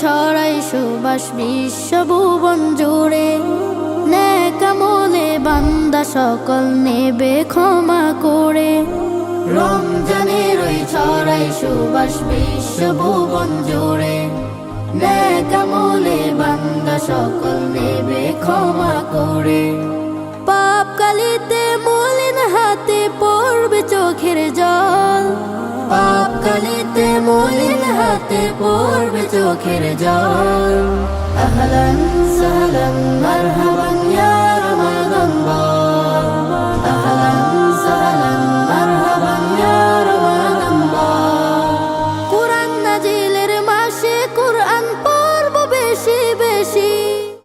ছড়াই সুবাস বিশ্বভুবন জুড়ে। ন্যাকামলে বান্দা সকল নেবে ক্ষমা করে। রমজানের ওই ছড়াই সুবাস বিশ্বভুবন জুড়ে। কামলে বান্দা সকল নেবে ক্ষমা করে। কালিতে মলিন হাতে পড়বে চোখের জল।